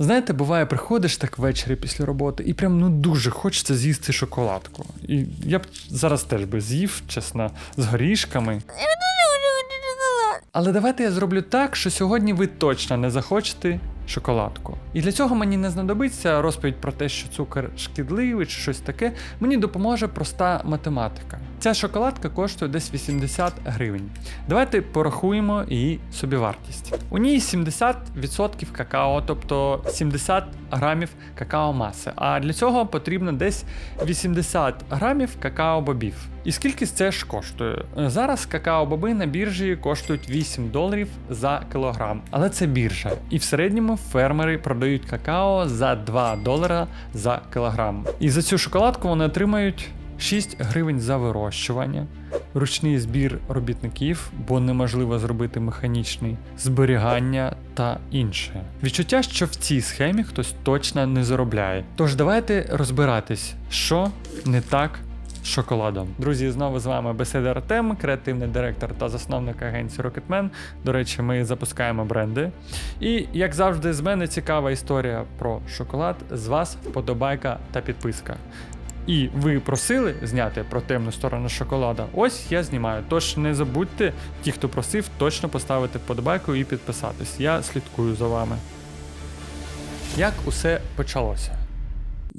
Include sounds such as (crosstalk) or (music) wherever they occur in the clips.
Знаєте, буває, приходиш так ввечері після роботи, і прям ну дуже хочеться з'їсти шоколадку. І я б зараз теж би з'їв, чесно, з горішками. Але давайте я зроблю так, що сьогодні ви точно не захочете шоколадку. І для цього мені не знадобиться розповідь про те, що цукор шкідливий чи щось таке. Мені допоможе проста математика. Ця шоколадка коштує десь 80 гривень. Давайте порахуємо її собівартість. У ній 70% какао, тобто 70 грамів какао-маси. А для цього потрібно десь 80 грамів какао-бобів. І скільки це ж коштує? Зараз какао-боби на біржі коштують 8 доларів за кілограм, але це біржа. І в середньому фермери продають какао за 2 долара за кілограм. І за цю шоколадку вони отримають 6 гривень за вирощування, ручний збір робітників, бо неможливо зробити механічний зберігання та інше. Відчуття, що в цій схемі хтось точно не заробляє. Тож давайте розбиратись, що не так шоколадом. Друзі, знову з вами беседа Артем, креативний директор та засновник агенції Rocketman. До речі, ми запускаємо бренди. І як завжди, з мене цікава історія про шоколад. З вас вподобайка та підписка. І ви просили зняти про темну сторону шоколада. Ось я знімаю. Тож не забудьте, ті, хто просив, точно поставити вподобайку і підписатись. Я слідкую за вами. Як усе почалося?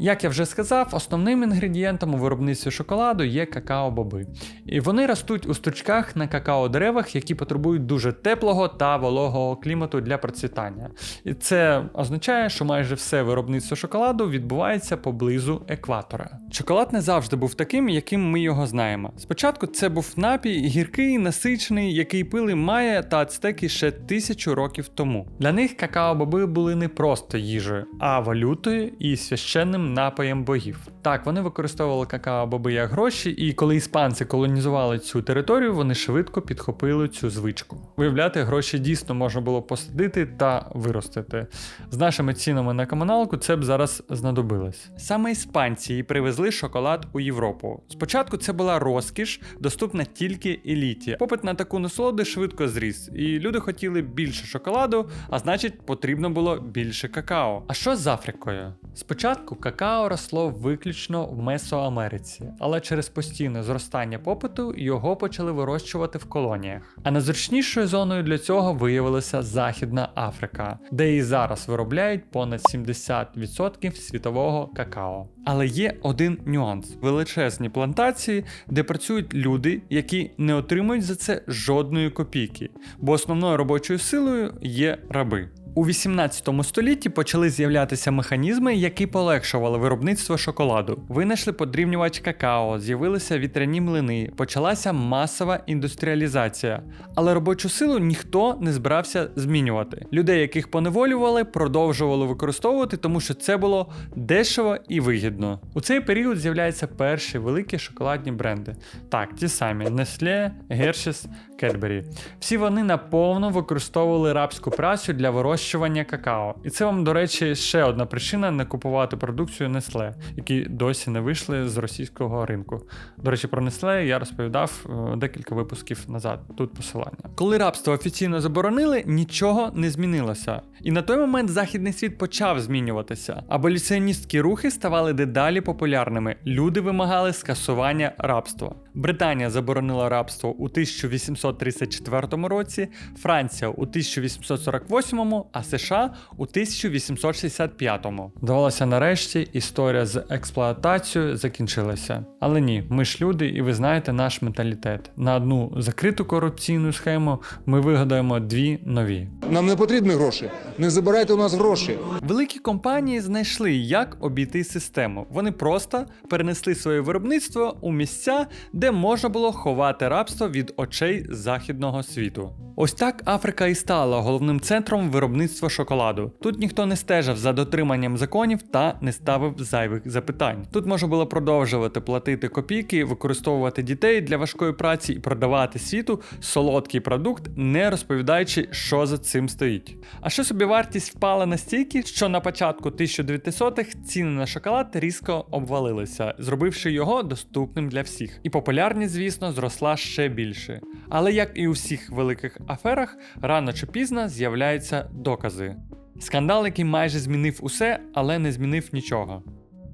Як я вже сказав, основним інгредієнтом у виробництві шоколаду є какао-боби. І вони ростуть у стручках на какао-деревах, які потребують дуже теплого та вологого клімату для процвітання. І це означає, що майже все виробництво шоколаду відбувається поблизу екватора. Шоколад не завжди був таким, яким ми його знаємо. Спочатку це був напій гіркий, насичений, який пили майя та ацтеки ще тисячу років тому. Для них какао-боби були не просто їжею, а валютою і священним напоєм богів. Так, вони використовували какао-боби як гроші, і коли іспанці колонізували цю територію, вони швидко підхопили цю звичку. Виявляти, гроші дійсно можна було посадити та виростити. З нашими цінами на комуналку це б зараз знадобилось. Саме іспанці і привезли шоколад у Європу. Спочатку це була розкіш, доступна тільки еліті. Попит на таку насолоду швидко зріс, і люди хотіли більше шоколаду, а значить, потрібно було більше какао. А що з Африкою? Спочатку какао росло виключно в Месоамериці, але через постійне зростання попиту його почали вирощувати в колоніях. А найзручнішою зоною для цього виявилася Західна Африка, де і зараз виробляють понад 70% світового какао. Але є один нюанс: величезні плантації, де працюють люди, які не отримують за це жодної копійки, бо основною робочою силою є раби. У 18 столітті почали з'являтися механізми, які полегшували виробництво шоколаду. Винайшли подрібнювач какао, з'явилися вітряні млини, почалася масова індустріалізація. Але робочу силу ніхто не збирався змінювати. Людей, яких поневолювали, продовжували використовувати, тому що це було дешево і вигідно. У цей період з'являються перші великі шоколадні бренди. Так, ті самі Nestle, Hershey's, Cadbury. Всі вони наповно використовували рабську працю для вирощування какао. І це вам, до речі, ще одна причина не купувати продукцію Nestle, які досі не вийшли з російського ринку. До речі, про Nestle я розповідав е, декілька випусків назад. Тут посилання. Коли рабство офіційно заборонили, нічого не змінилося. І на той момент західний світ почав змінюватися. Аболіціоністські рухи ставали дедалі популярними. Люди вимагали скасування рабства. Британія заборонила рабство у 1834 році, Франція у 1848, а США у 1865. Здавалося, нарешті історія з експлуатацією закінчилася. Але ні, ми ж люди, і ви знаєте наш менталітет. На одну закриту корупційну схему ми вигадаємо дві нові. Нам не потрібні гроші. Не забирайте у нас гроші. Великі компанії знайшли, як обійти систему. Вони просто перенесли своє виробництво у місця, де можна було ховати рабство від очей західного світу. Ось так Африка і стала головним центром виробництва шоколаду. Тут ніхто не стежив за дотриманням законів та не ставив зайвих запитань. Тут можна було продовжувати платити копійки, використовувати дітей для важкої праці і продавати світу солодкий продукт, не розповідаючи, що за цим стоїть. А що собі вартість впала настільки, що на початку 1900-х ціни на шоколад різко обвалилися, зробивши його доступним для всіх. І популярність, звісно, зросла ще більше. Але як і у всіх великих аферах, рано чи пізно з'являються докази. Скандал, який майже змінив усе, але не змінив нічого.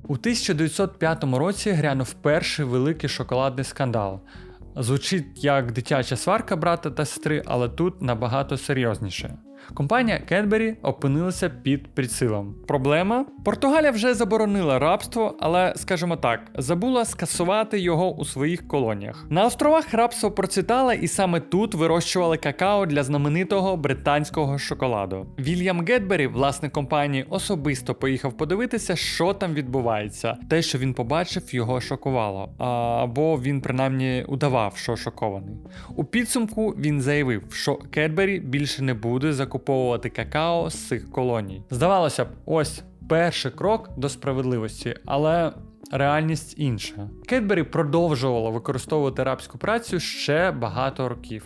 У 1905 році грянув перший великий шоколадний скандал. Звучить як дитяча сварка брата та сестри, але тут набагато серйозніше. Компанія Cadbury опинилася під прицілом. Проблема? Португалія вже заборонила рабство, але, скажімо так, забула скасувати його у своїх колоніях. На островах рабство процвітало, і саме тут вирощували какао для знаменитого британського шоколаду. Вільям Гетбері, власник компанії, особисто поїхав подивитися, що там відбувається. Те, що він побачив, його шокувало. Або він принаймні удавав, що шокований. У підсумку він заявив, що Кетбері більше не буде закуповувати какао з цих колоній. Здавалося б, ось перший крок до справедливості, але. Реальність інша. Кетбері продовжувало використовувати рабську працю ще багато років.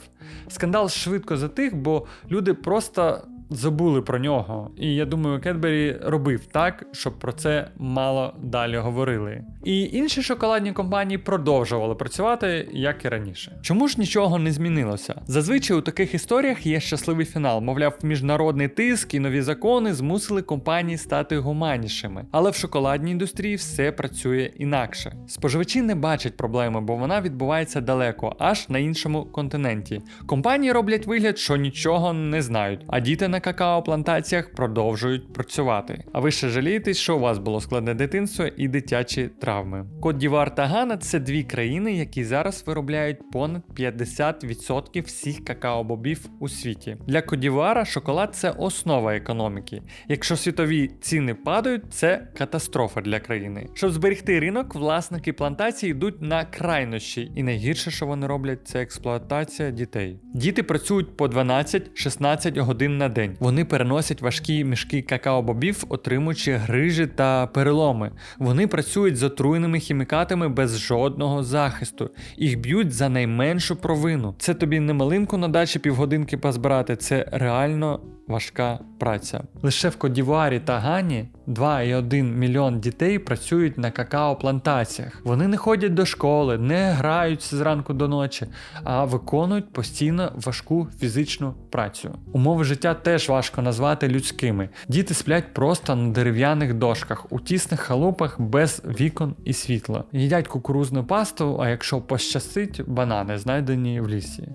Скандал швидко затих, бо люди просто забули про нього. І я думаю, Кетбері робив так, щоб про це мало далі говорили. І інші шоколадні компанії продовжували працювати, як і раніше. Чому ж нічого не змінилося? Зазвичай у таких історіях є щасливий фінал. Мовляв, міжнародний тиск і нові закони змусили компанії стати гуманнішими. Але в шоколадній індустрії все працює інакше. Споживачі не бачать проблеми, бо вона відбувається далеко, аж на іншому континенті. Компанії роблять вигляд, що нічого не знають, а діти на какао-плантаціях продовжують працювати. А ви ще жалієтесь, що у вас було складне дитинство і дитячі травми. Кот Дівар та Гана це дві країни, які зараз виробляють понад 50% всіх какао-бобів у світі. Для Кодівара шоколад це основа економіки. Якщо світові ціни падають, це катастрофа для країни. Щоб зберегти ринок, власники плантації йдуть на крайнощі, і найгірше, що вони роблять, це експлуатація дітей. Діти працюють по 12-16 годин на день. Вони переносять важкі мішки какао-бобів, отримуючи грижі та переломи. Вони працюють з отруєними хімікатами без жодного захисту. Їх б'ють за найменшу провину. Це тобі не малинку на дачі півгодинки позбирати, це реально важка праця. Лише в Кодівуарі та Гані 2,1 мільйон дітей працюють на какао-плантаціях. Вони не ходять до школи, не граються зранку до ночі, а виконують постійно важку фізичну працю. Умови життя теж важко назвати людськими. Діти сплять просто на дерев'яних дошках, у тісних халупах без вікон і світла. Їдять кукурузну пасту, а якщо пощастить, банани, знайдені в лісі.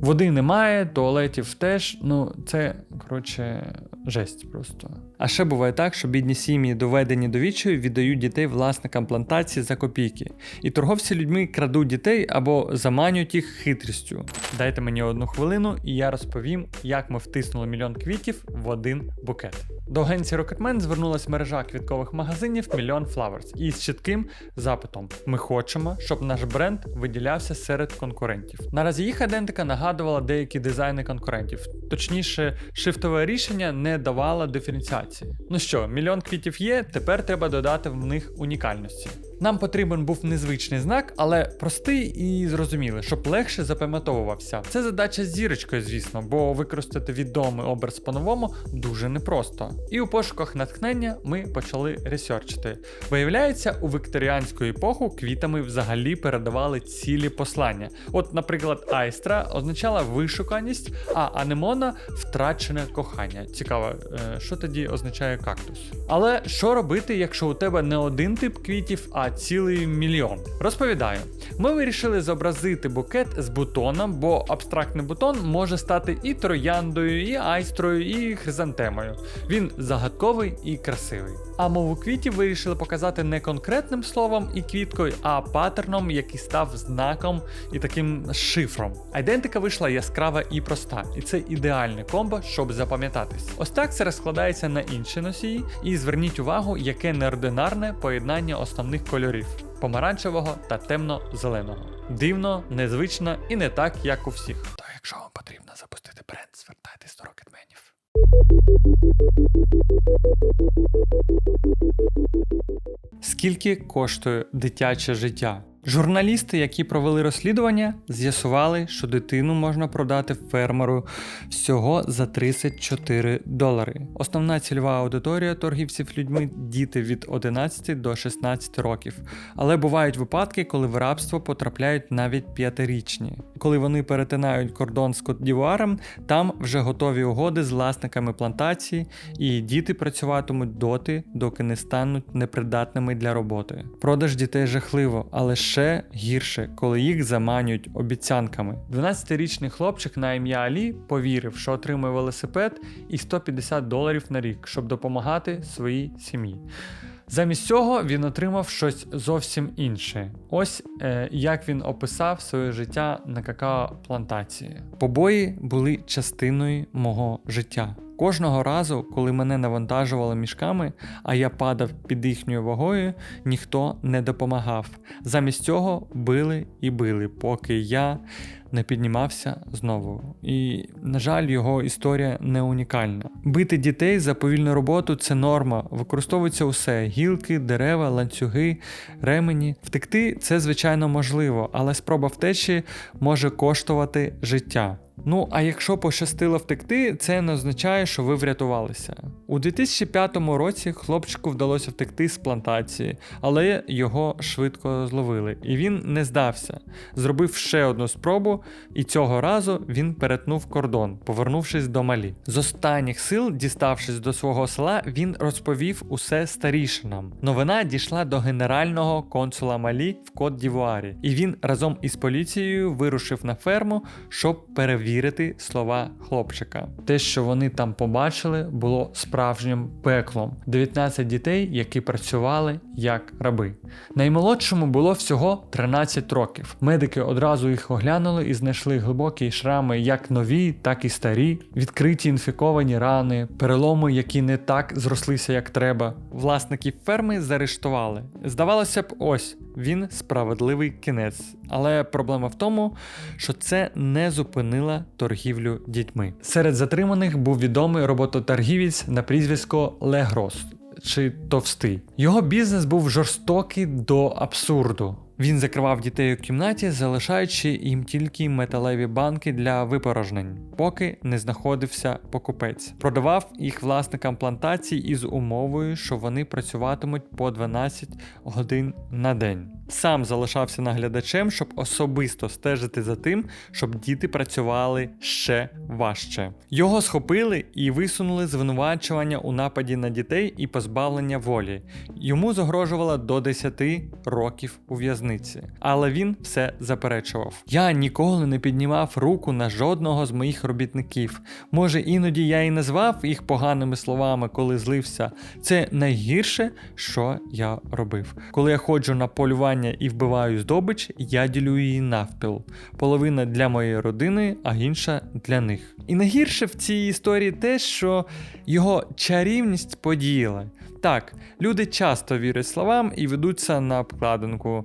Води немає, туалетів теж. Ну, це коротше жесть просто. А ще буває так, що бідні сім'ї, доведені до відчаю, віддають дітей власникам плантації за копійки. І торговці людьми крадуть дітей або заманюють їх хитрістю. Дайте мені одну хвилину, і я розповім, як ми втиснули мільйон квітів в один букет. До агенції Rocketman звернулася мережа квіткових магазинів Million Flowers із чітким запитом: ми хочемо, щоб наш бренд виділявся серед конкурентів. Наразі їх ідентика нагадувала деякі дизайни конкурентів. Точніше, шифтове рішення не давало диференціації. Ну що, мільйон квітів є, тепер треба додати в них унікальності. Нам потрібен був незвичний знак, але простий і зрозумілий, щоб легше запам'ятовувався. Це задача з зірочкою, звісно, бо використати відомий образ по-новому дуже непросто. І у пошуках натхнення ми почали ресерчити. Виявляється, у вікторіанську епоху квітами взагалі передавали цілі послання. От, наприклад, айстра означала вишуканість, а анемона втрачене кохання. Цікаво, е, що тоді означає кактус. Але що робити, якщо у тебе не один тип квітів, а цілий мільйон? Розповідаю, ми вирішили зобразити букет з бутоном, бо абстрактний бутон може стати і трояндою, і айстрою, і хризантемою. Він загадковий і красивий. А мову квітів вирішили показати не конкретним словом і квіткою, а паттерном, який став знаком і таким шифром. Айдентика вийшла яскрава і проста, і це ідеальне комбо, щоб запам'ятатись. Ось так це розкладається на інші носії, і зверніть увагу, яке неординарне поєднання основних кольорів помаранчевого та темно-зеленого. Дивно, незвично і не так, як у всіх. То якщо вам потрібно запустити бренд, звертайтесь до рокетменів. Скільки коштує дитяче життя? Журналісти, які провели розслідування, з'ясували, що дитину можна продати фермеру всього за 34 долари. Основна цільова аудиторія торгівців людьми діти від 11 до 16 років. Але бувають випадки, коли в рабство потрапляють навіть п'ятирічні. Коли вони перетинають кордон з Кот-Дівуаром, там вже готові угоди з власниками плантації, і діти працюватимуть доти, доки не стануть непридатними для роботи. Продаж дітей жахливо, але ще гірше, коли їх заманюють обіцянками. 12-річний хлопчик на ім'я Алі повірив, що отримує велосипед і 150 доларів на рік, щоб допомагати своїй сім'ї. Замість цього він отримав щось зовсім інше. Ось е, як він описав своє життя на какао-плантації. Побої були частиною мого життя. Кожного разу, коли мене навантажували мішками, а я падав під їхньою вагою, ніхто не допомагав. Замість цього били і били, поки я не піднімався знову. І, на жаль, його історія не унікальна. Бити дітей за повільну роботу це норма. Використовується усе: гілки, дерева, ланцюги, ремені. Втекти це звичайно можливо, але спроба втечі може коштувати життя. Ну, а якщо пощастило втекти, це не означає, що ви врятувалися. У 2005 році хлопчику вдалося втекти з плантації, але його швидко зловили, і він не здався. Зробив ще одну спробу, і цього разу він перетнув кордон, повернувшись до Малі. З останніх сил, діставшись до свого села, він розповів усе старішинам. Новина дійшла до генерального консула Малі в Кот Дівуарі, і він разом із поліцією вирушив на ферму, щоб перевірити слова хлопчика. Те, що вони там побачили, було справжнім пеклом. 19 дітей, які працювали як раби. Наймолодшому було всього 13 років. Медики одразу їх оглянули і знайшли глибокі шрами, як нові, так і старі, відкриті інфіковані рани, переломи, які не так зрослися, як треба. Власників ферми заарештували. Здавалося б, ось він справедливий кінець. Але проблема в тому, що це не зупинило торгівлю дітьми. Серед затриманих був відомий робототоргівець на прізвисько Легрос чи Товстий. Його бізнес був жорстокий до абсурду. Він закривав дітей у кімнаті, залишаючи їм тільки металеві банки для випорожнень, поки не знаходився покупець. Продавав їх власникам плантацій із умовою, що вони працюватимуть по 12 годин на день. Сам залишався наглядачем, щоб особисто стежити за тим, щоб діти працювали ще важче. Його схопили і висунули звинувачування у нападі на дітей і позбавлення волі. Йому загрожувало до 10 років у в'язниці, але він все заперечував. Я ніколи не піднімав руку на жодного з моїх робітників. Може, іноді я і назвав їх поганими словами, коли злився. Це найгірше, що я робив. Коли я ходжу на полювання і вбиваю здобич, я ділю її навпіл. Половина для моєї родини, а інша для них. І найгірше в цій історії те, що його чарівність подіяла. Так, люди часто вірять словам і ведуться на обкладинку.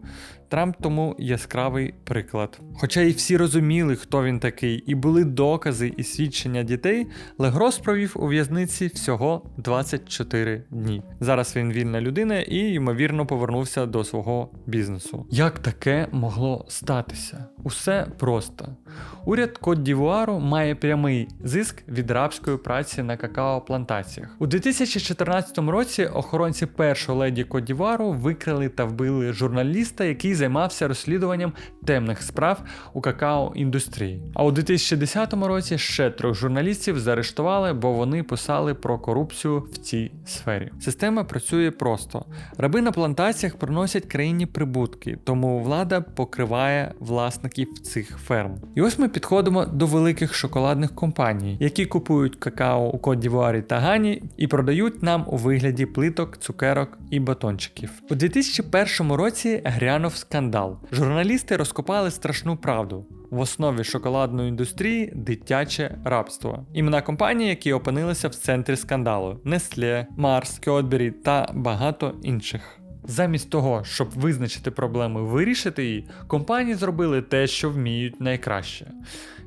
Трамп тому яскравий приклад. Хоча і всі розуміли, хто він такий, і були докази і свідчення дітей, Легрос провів у в'язниці всього 24 дні. Зараз він вільна людина і, ймовірно, повернувся до свого бізнесу. Як таке могло статися? Усе просто. Уряд Кот Дівуару має прямий зиск від рабської праці на какао-плантаціях. У 2014 році охоронці першої леді Кот Дівуару викрили та вбили журналіста, який займався розслідуванням темних справ у какао-індустрії. А у 2010 році ще трьох журналістів заарештували, бо вони писали про корупцію в цій сфері. Система працює просто: раби на плантаціях приносять країні прибутки, тому влада покриває власників цих ферм. І ось ми підходимо до великих шоколадних компаній, які купують какао у Кот-Дівуарі та Гані і продають нам у вигляді плиток, цукерок і батончиків. У 2001 році грянув скандал. Журналісти розкопали страшну правду. В основі шоколадної індустрії дитяче рабство. Імена компаній, які опинилися в центрі скандалу: Nestle, Mars, Cadbury та багато інших. Замість того, щоб визначити проблему і вирішити її, компанії зробили те, що вміють найкраще.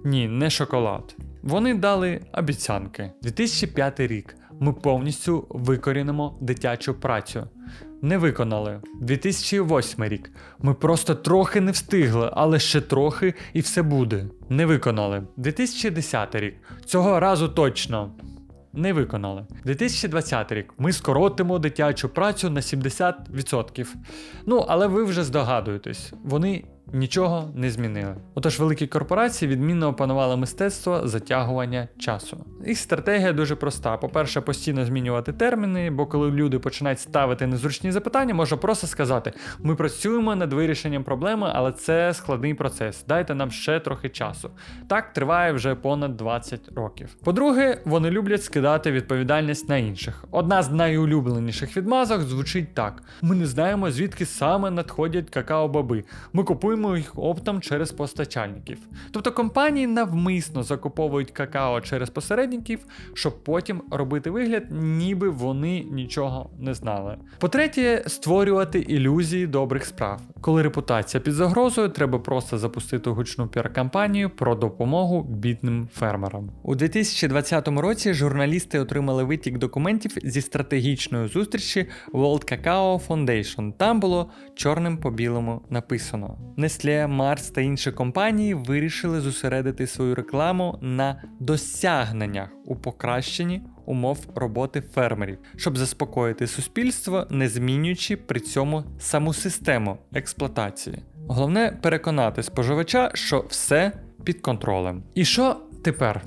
Ні, не шоколад. Вони дали обіцянки. 2005 рік. Ми повністю викорінимо дитячу працю. Не виконали. 2008 рік. Ми просто трохи не встигли, але ще трохи і все буде. Не виконали. 2010 рік. Цього разу точно. Не виконали. 2020 рік. Ми скоротимо дитячу працю на 70%. Ну, але ви вже здогадуєтесь, вони нічого не змінили. Отож, великі корпорації відмінно опанували мистецтво затягування часу. Їх стратегія дуже проста: по-перше, постійно змінювати терміни, бо коли люди починають ставити незручні запитання, можна просто сказати: ми працюємо над вирішенням проблеми, але це складний процес. Дайте нам ще трохи часу. Так триває вже понад 20 років. По-друге, вони люблять скидати відповідальність на інших. Одна з найулюбленіших відмазок звучить так: ми не знаємо, звідки саме надходять какао-баби. Ми купуємо їх оптом через постачальників. Тобто компанії навмисно закуповують какао через посередників, щоб потім робити вигляд, ніби вони нічого не знали. По-третє, створювати ілюзії добрих справ. Коли репутація під загрозою, треба просто запустити гучну піар-кампанію про допомогу бідним фермерам. У 2020 році журналісти отримали витік документів зі стратегічної зустрічі World Cacao Foundation. Там було чорним по білому написано: Nestle, Mars та інші компанії вирішили зосередити свою рекламу на досягненнях у покращенні умов роботи фермерів, щоб заспокоїти суспільство, не змінюючи при цьому саму систему експлуатації. Головне переконати споживача, що все під контролем. І що тепер?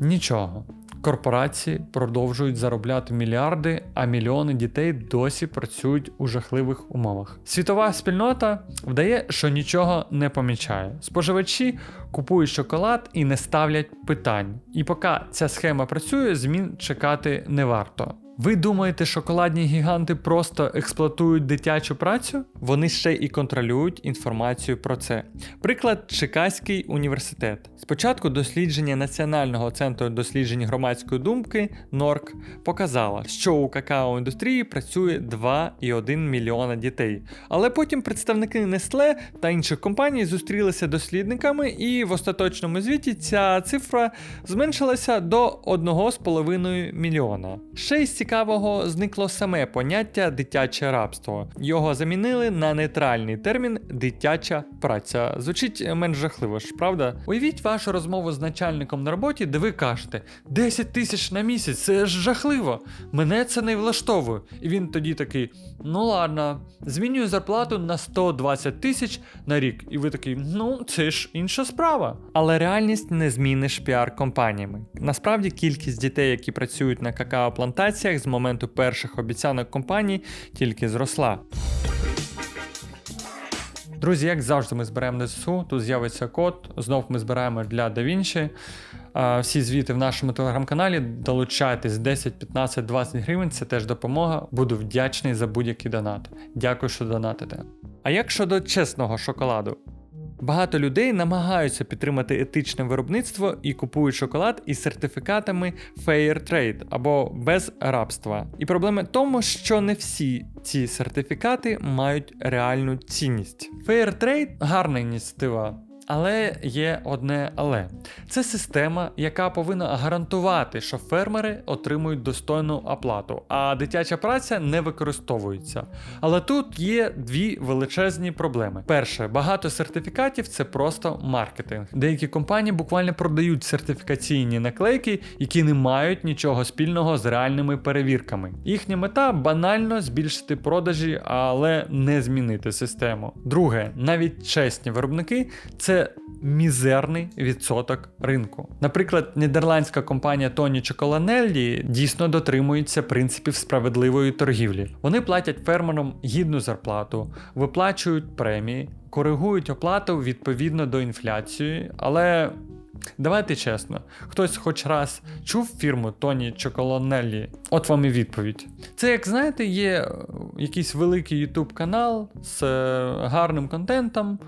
Нічого. Корпорації продовжують заробляти мільярди, а мільйони дітей досі працюють у жахливих умовах. Світова спільнота вдає, що нічого не помічає. Споживачі купують шоколад і не ставлять питань. І поки ця схема працює, змін чекати не варто. Ви думаєте, шоколадні гіганти просто експлуатують дитячу працю? Вони ще і контролюють інформацію про це. Приклад Чикаський університет. Спочатку дослідження Національного центру досліджень громадської думки НОРК показало, що у какао-індустрії працює 2,1 мільйона дітей. Але потім представники Nestle та інших компаній зустрілися дослідниками, і в остаточному звіті ця цифра зменшилася до 1,5 мільйона. Ще із цікавого зникло саме поняття дитяче рабство. Його замінили на нейтральний термін дитяча праця. Звучить менш жахливо ж, правда? Уявіть вашу розмову з начальником на роботі, де ви кажете 10 тисяч на місяць, це ж жахливо. Мене це не влаштовує. І він тоді такий: ну ладно, змінюю зарплату на 120 тисяч на рік. І ви такий, ну це ж інша справа. Але реальність не зміниш піар-компаніями. Насправді кількість дітей, які працюють на какао-плантаціях з моменту перших обіцянок компаній, тільки зросла. Друзі, як завжди, ми зберемо на ЗСУ. Тут з'явиться код. Знов ми збираємо для DaVinci. Всі звіти в нашому телеграм-каналі. Долучайтесь 10, 15, 20 гривень. Це теж допомога. Буду вдячний за будь-який донат. Дякую, що донатите. А як щодо чесного шоколаду? Багато людей намагаються підтримати етичне виробництво і купують шоколад із сертифікатами Fair Trade або без рабства. І проблема в тому, що не всі ці сертифікати мають реальну цінність. Fair Trade – гарна ініціатива. Але є одне але. Це система, яка повинна гарантувати, що фермери отримують достойну оплату, а дитяча праця не використовується. Але тут є дві величезні проблеми. Перше, багато сертифікатів це просто маркетинг. Деякі компанії буквально продають сертифікаційні наклейки, які не мають нічого спільного з реальними перевірками. Їхня мета банально збільшити продажі, але не змінити систему. Друге, навіть чесні виробники це мізерний відсоток ринку. Наприклад, нідерландська компанія Тоні Чоколанеллі дійсно дотримується принципів справедливої торгівлі. Вони платять фермерам гідну зарплату, виплачують премії, коригують оплату відповідно до інфляції, але. Давайте чесно, хтось хоч раз чув фірму Тоні Чоколонеллі? От вам і відповідь. Це, як знаєте, є якийсь великий YouTube канал з е, гарним контентом,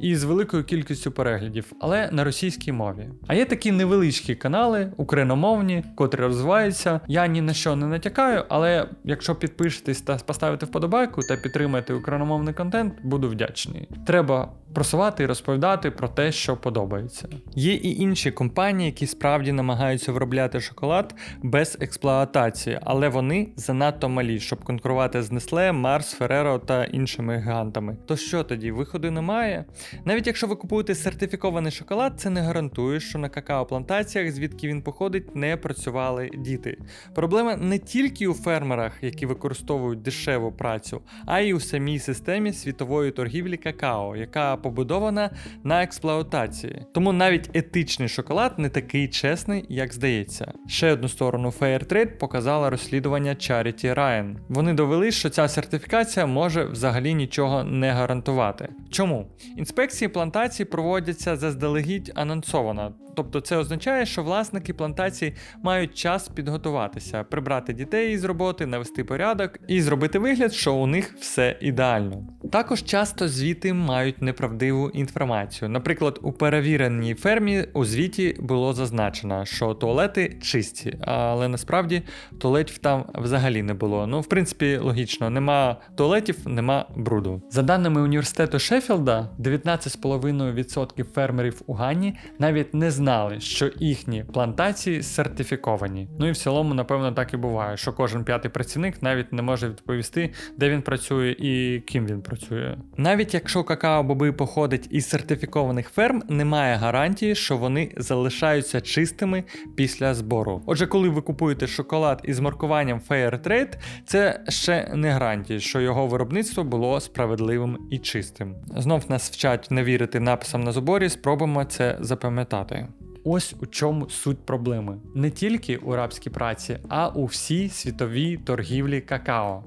і з великою кількістю переглядів, але на російській мові. А є такі невеличкі канали, україномовні, котрі розвиваються. Я ні на що не натякаю, але якщо підпишетесь та поставите вподобайку та підтримаєте україномовний контент, буду вдячний. Треба просувати і розповідати про те, що подобається. Є і інші компанії, які справді намагаються виробляти шоколад без експлуатації, але вони занадто малі, щоб конкурувати з Nestle, Mars, Ferrero та іншими гігантами. То що тоді, виходу немає? Навіть якщо ви купуєте сертифікований шоколад, це не гарантує, що на какао-плантаціях, звідки він походить, не працювали діти. Проблема не тільки у фермерах, які використовують дешеву працю, а й у самій системі світової торгівлі какао, яка побудована на експлуатації. Тому навіть етичний шоколад не такий чесний, як здається. Ще одну сторону Fairtrade показала розслідування Charity Ryan. Вони довели, що ця сертифікація може взагалі нічого не гарантувати. Чому? Інспекції плантацій проводяться заздалегідь анонсовано. Тобто це означає, що власники плантацій мають час підготуватися, прибрати дітей із роботи, навести порядок і зробити вигляд, що у них все ідеально. Також часто звіти мають неправдиву інформацію. Наприклад, у перевіреній фермі у звіті було зазначено, що туалети чисті, але насправді туалетів там взагалі не було. Ну, в принципі, логічно, нема туалетів, нема бруду. За даними університету Шеффілда, 19,5% фермерів у Гані навіть не знали, що їхні плантації сертифіковані. Ну і в цілому, напевно, так і буває, що кожен п'ятий працівник навіть не може відповісти, де він працює і ким він працює. Навіть якщо какао-боби походить із сертифікованих ферм, немає гарантії, що вони залишаються чистими після збору. Отже, коли ви купуєте шоколад із маркуванням Fair Trade, це ще не гарантія, що його виробництво було справедливим і чистим. Знов нас вчать не вірити написам на заборі, спробуємо це запам'ятати. Ось у чому суть проблеми. Не тільки у рабській праці, а у всій світовій торгівлі какао.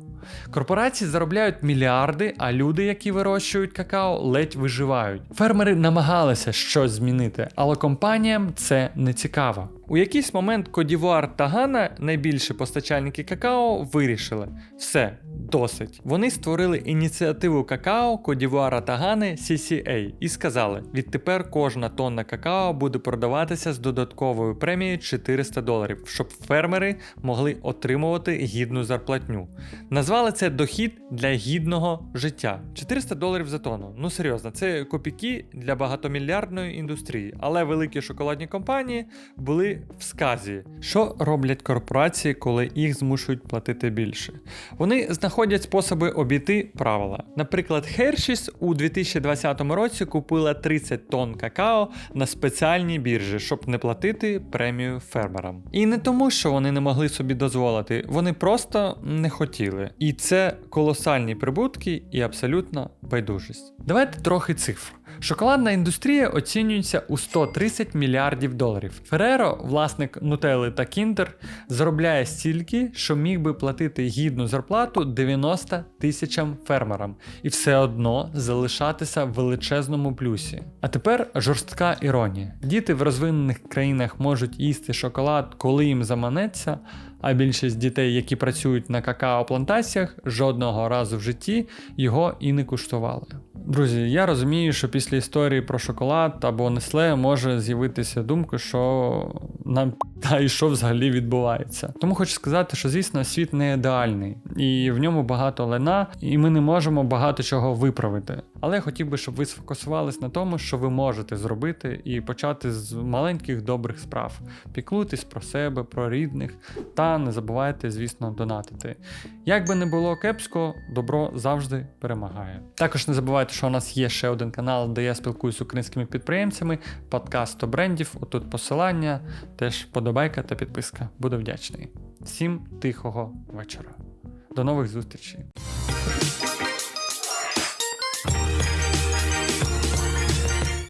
Корпорації заробляють мільярди, а люди, які вирощують какао, ледь виживають. Фермери намагалися щось змінити, але компаніям це не цікаво. У якийсь момент Кодівуар та Гана, найбільші постачальники какао, вирішили: все, досить. Вони створили ініціативу какао Кодівуара та Гани CCA і сказали: відтепер кожна тонна какао буде продаватися з додатковою премією 400 доларів, щоб фермери могли отримувати гідну зарплатню. Назвали це дохід для гідного життя. 400 доларів за тонну. Ну серйозно, це копійки для багатомільярдної індустрії, але великі шоколадні компанії були в сказі. Що роблять корпорації, коли їх змушують платити більше? Вони знаходять способи обійти правила. Наприклад, Hershey's у 2020 році купила 30 тонн какао на спеціальній біржі, щоб не платити премію фермерам. І не тому, що вони не могли собі дозволити, вони просто не хотіли. І це колосальні прибутки і абсолютно байдужість. Давайте трохи цифр. Шоколадна індустрія оцінюється у 130 мільярдів доларів. Фереро, власник Нутелли та Кіндер, заробляє стільки, що міг би платити гідну зарплату 90 тисячам фермерам і все одно залишатися в величезному плюсі. А тепер жорстка іронія: діти в розвинених країнах можуть їсти шоколад, коли їм заманеться. А більшість дітей, які працюють на какао-плантаціях, жодного разу в житті його і не куштували. Друзі, я розумію, що після історії про шоколад або Несле може з'явитися думка, що нам (laughs) та і що взагалі відбувається. Тому хочу сказати, що звісно світ не ідеальний, і в ньому багато лена, і ми не можемо багато чого виправити. Але я хотів би, щоб ви сфокусувались на тому, що ви можете зробити, і почати з маленьких добрих справ. Піклуйтесь про себе, про рідних, та не забувайте, звісно, донатити. Як би не було кепсько, добро завжди перемагає. Також не забувайте, що у нас є ще один канал, де я спілкуюся з українськими підприємцями, подкаст до брендів. Отут посилання, теж подобайка та підписка. Буду вдячний. Всім тихого вечора. До нових зустрічей.